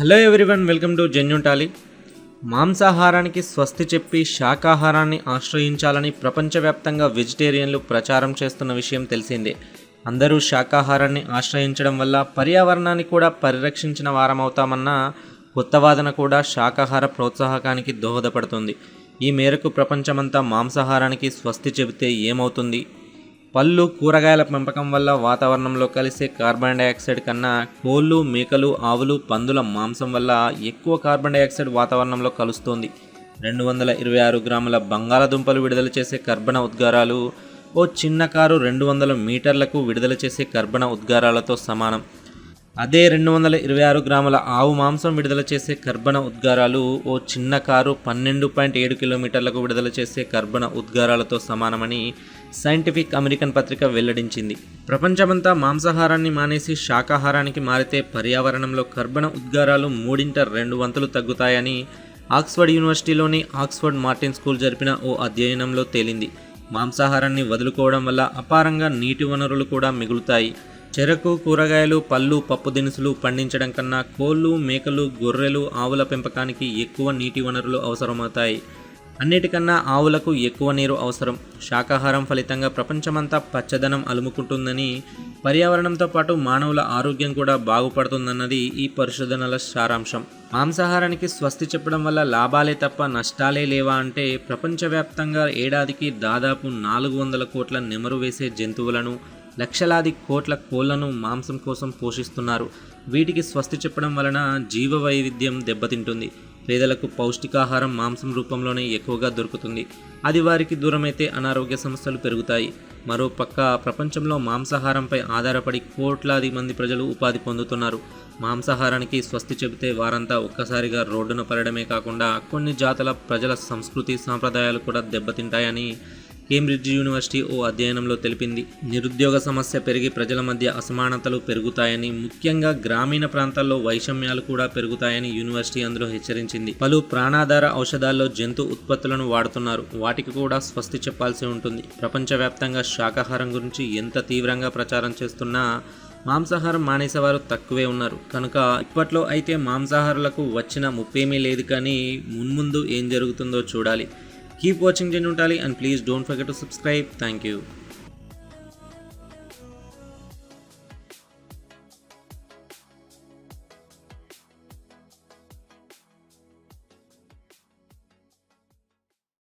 Hello everyone welcome to genuine Tally. మాంసాహారానికి స్వస్తి చెప్పి శాకాహారాన్ని ఆశ్రయించాలని ప్రపంచవ్యాప్తంగా వెజిటేరియన్లు ప్రచారం చేస్తున్న విషయం తెలిసిందే. అందరూ శాకాహారాన్ని ఆశ్రయించడం వల్ల పర్యావరణాన్ని కూడా పరిరక్షించిన వారమవుతామన్న కొత్త వాదన కూడా శాకాహార ప్రోత్సాహకానికి దోహదపడుతుంది. ఈ మేరకు ప్రపంచమంతా మాంసాహారానికి స్వస్తి చెబితే ఏమవుతుంది? పళ్ళు కూరగాయల పెంపకం వల్ల వాతావరణంలో కలిసే కార్బన్ డైఆక్సైడ్ కన్నా కోళ్ళు మేకలు ఆవులు పందుల మాంసం వల్ల ఎక్కువ కార్బన్ డైఆక్సైడ్ వాతావరణంలో కలుస్తోంది. రెండు వందల ఇరవై ఆరు గ్రాముల బంగాళాదుంపలు విడుదల చేసే కర్బన ఉద్గారాలు ఓ చిన్న కారు రెండు వందల మీటర్లకు విడుదల చేసే కర్బన ఉద్గారాలతో సమానం. అదే రెండు వందల ఇరవై ఆరు గ్రాముల ఆవు మాంసం విడుదల చేసే కర్బన ఉద్గారాలు ఓ చిన్న కారు పన్నెండు పాయింట్ ఏడు కిలోమీటర్లకు విడుదల చేసే కర్బన ఉద్గారాలతో సమానమని సైంటిఫిక్ అమెరికన్ పత్రిక వెల్లడించింది. ప్రపంచమంతా మాంసాహారాన్ని మానేసి శాకాహారానికి మారితే పర్యావరణంలో కర్బన ఉద్గారాలు మూడింట రెండు వంతులు తగ్గుతాయని ఆక్స్ఫర్డ్ యూనివర్సిటీలోని ఆక్స్ఫర్డ్ మార్టిన్ స్కూల్ జరిపిన ఓ అధ్యయనంలో తేలింది. మాంసాహారాన్ని వదులుకోవడం వల్ల అపారంగా నీటి వనరులు కూడా మిగులుతాయి. చెరకు కూరగాయలు పళ్ళు పప్పు దినుసులు పండించడం కన్నా కోళ్ళు మేకలు గొర్రెలు ఆవుల పెంపకానికి ఎక్కువ నీటి వనరులు అవసరమవుతాయి. అన్నిటికన్నా ఆవులకు ఎక్కువ నీరు అవసరం. శాకాహారం ఫలితంగా ప్రపంచమంతా పచ్చదనం అలుముకుంటుందని పర్యావరణంతో పాటు మానవుల ఆరోగ్యం కూడా బాగుపడుతుందన్నది ఈ పరిశోధనల సారాంశం. మాంసాహారానికి స్వస్తి చెప్పడం వల్ల లాభాలే తప్ప నష్టాలే లేవా అంటే ప్రపంచవ్యాప్తంగా ఏడాదికి దాదాపు నాలుగు వందల కోట్ల నెమరు వేసే జంతువులను లక్షలాది కోట్ల కోళ్ళను మాంసం కోసం పోషిస్తున్నారు. వీటికి స్వస్తి చెప్పడం వలన జీవ వైవిధ్యం దెబ్బతింటుంది. పేదలకు పౌష్టికాహారం మాంసం రూపంలోనే ఎక్కువగా దొరుకుతుంది. అది వారికి దూరమైతే అనారోగ్య సమస్యలు పెరుగుతాయి. మరోపక్క ప్రపంచంలో మాంసాహారంపై ఆధారపడి కోట్లాది మంది ప్రజలు ఉపాధి పొందుతున్నారు. మాంసాహారానికి స్వస్తి చెబితే వారంతా ఒక్కసారిగా రోడ్డున పడడమే కాకుండా కొన్ని జాతుల ప్రజల సంస్కృతి సాంప్రదాయాలు కూడా దెబ్బతింటాయని కేంబ్రిడ్జ్ యూనివర్సిటీ ఓ అధ్యయనంలో తెలిపింది. నిరుద్యోగ సమస్య పెరిగి ప్రజల మధ్య అసమానతలు పెరుగుతాయని ముఖ్యంగా గ్రామీణ ప్రాంతాల్లో వైషమ్యాలు కూడా పెరుగుతాయని యూనివర్సిటీ అందులో హెచ్చరించింది. పలు ప్రాణాధార ఔషధాల్లో జంతు ఉత్పత్తులను వాడుతున్నారు. వాటికి కూడా స్వస్తి చెప్పాల్సి ఉంటుంది. ప్రపంచవ్యాప్తంగా శాకాహారం గురించి ఎంత తీవ్రంగా ప్రచారం చేస్తున్నా మాంసాహారం మానేసేవారు తక్కువే ఉన్నారు. కనుక ఇప్పట్లో అయితే మాంసాహారులకు వచ్చిన ముప్పేమీ లేదు కానీ మున్ముందు ఏం జరుగుతుందో చూడాలి. Keep watching Genuine Tally and please don't forget to subscribe. Thank you.